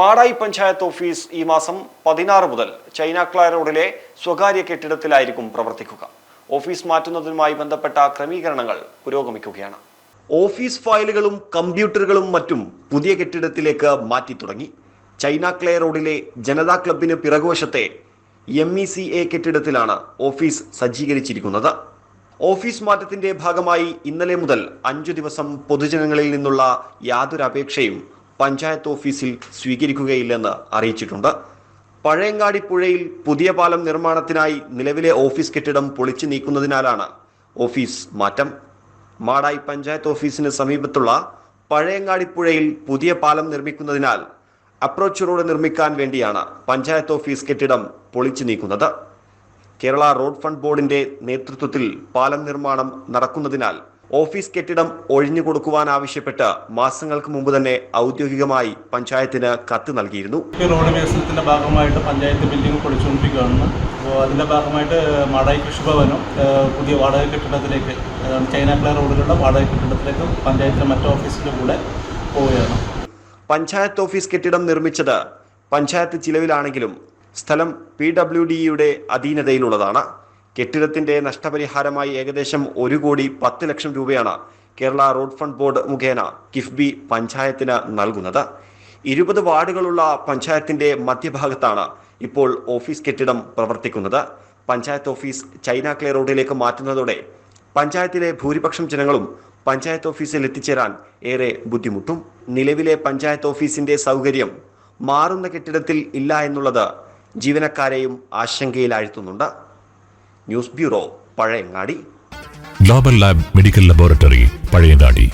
Madayi panchayat office ഈ മാസം പതിനാറ് മുതൽ ചൈന ക്ലാ റോഡിലെ സ്വകാര്യ കെട്ടിടത്തിലായിരിക്കും പ്രവർത്തിക്കുക. ഓഫീസ് മാറ്റുന്നതുമായി ബന്ധപ്പെട്ട ക്രമീകരണങ്ങൾ പുരോഗമിക്കുകയാണ്. ഓഫീസ് ഫയലുകളും കമ്പ്യൂട്ടറുകളും മറ്റും പുതിയ കെട്ടിടത്തിലേക്ക് മാറ്റി തുടങ്ങി. ചൈന ക്ലേ റോഡിലെ ജനതാ ക്ലബിന് പിറകുവശത്തെ എം ഇ സി എ കെട്ടിടത്തിലാണ് ഓഫീസ് സജ്ജീകരിച്ചിരിക്കുന്നത്. ഓഫീസ് മാറ്റത്തിന്റെ ഭാഗമായി ഇന്നലെ മുതൽ അഞ്ചു ദിവസം പൊതുജനങ്ങളിൽ നിന്നുള്ള യാതൊരു അപേക്ഷയും പഞ്ചായത്ത് ഓഫീസിൽ സ്വീകരിക്കുകയില്ലെന്ന് അറിയിച്ചിട്ടുണ്ട്. പഴയങ്ങാടി പുഴയിൽ പുതിയ പാലം നിർമ്മാണത്തിനായി നിലവിലെ ഓഫീസ് കെട്ടിടം പൊളിച്ചു നീക്കുന്നതിനാലാണ് ഓഫീസ് മാറ്റം. മാടായി പഞ്ചായത്ത് ഓഫീസിന് സമീപത്തുള്ള പഴയങ്ങാടി പുഴയിൽ പുതിയ പാലം നിർമ്മിക്കുന്നതിനാൽ അപ്രോച്ച് റോഡ് നിർമ്മിക്കാൻ വേണ്ടിയാണ് പഞ്ചായത്ത് ഓഫീസ് കെട്ടിടം പൊളിച്ചു നീക്കുന്നത്. കേരള റോഡ് ഫണ്ട് ബോർഡിന്റെ നേതൃത്വത്തിൽ പാലം നിർമ്മാണം നടക്കുന്നതിനാൽ ഓഫീസ് കെട്ടിടം ഒഴിഞ്ഞു കൊടുക്കുവാൻ ആവശ്യപ്പെട്ട് മാസങ്ങൾക്ക് മുമ്പ് തന്നെ ഔദ്യോഗികമായി പഞ്ചായത്തിന് കത്ത് നൽകിയിരുന്നു. റോഡ് വികസനത്തിന്റെ ഭാഗമായിട്ട് പഞ്ചായത്ത് ബിൽഡിംഗ് പൊളിച്ചുകൊണ്ടിരിക്കുകയാണ്. അപ്പോൾ അതിന്റെ ഭാഗമായിട്ട് മാടായി കൃഷിഭവനും പുതിയ വാടക കെട്ടിടത്തിലേക്ക് ചൈന ചൈനാക്ല റോഡിലുള്ള വാടക കെട്ടിടത്തിലേക്ക് പഞ്ചായത്തിലെ മറ്റു ഓഫീസിന്റെ കൂടെ പോവുകയാണ്. പഞ്ചായത്ത് ഓഫീസ് കെട്ടിടം നിർമ്മിച്ചത് പഞ്ചായത്ത് ചിലവിലാണെങ്കിലും സ്ഥലം പി ഡബ്ല്യു ഡിയുടെ അധീനതയിലുള്ളതാണ്. കെട്ടിടത്തിന്റെ നഷ്ടപരിഹാരമായി ഏകദേശം ഒരു കോടി പത്ത് ലക്ഷം രൂപയാണ് കേരള റോഡ് ഫണ്ട് ബോർഡ് മുഖേന കിഫ്ബി പഞ്ചായത്തിന് നൽകുന്നത്. ഇരുപത് വാർഡുകളുള്ള പഞ്ചായത്തിന്റെ മധ്യഭാഗത്താണ് ഇപ്പോൾ ഓഫീസ് കെട്ടിടം പ്രവർത്തിക്കുന്നത്. പഞ്ചായത്ത് ഓഫീസ് ചൈന ക്ലേ റോഡിലേക്ക് മാറ്റുന്നതോടെ പഞ്ചായത്തിലെ ഭൂരിപക്ഷം ജനങ്ങളും പഞ്ചായത്ത് ഓഫീസിൽ എത്തിച്ചേരാൻ ഏറെ ബുദ്ധിമുട്ടും. നിലവിലെ പഞ്ചായത്ത് ഓഫീസിന്റെ സൗകര്യം മാറുന്ന കെട്ടിടത്തിൽ ഇല്ല എന്നുള്ളത് ജീവനക്കാരെയും ആശങ്കയിലാഴ്ത്തുന്നുണ്ട്. News bureau Pazhayangadi. Global lab medical laboratory Pazhayangadi.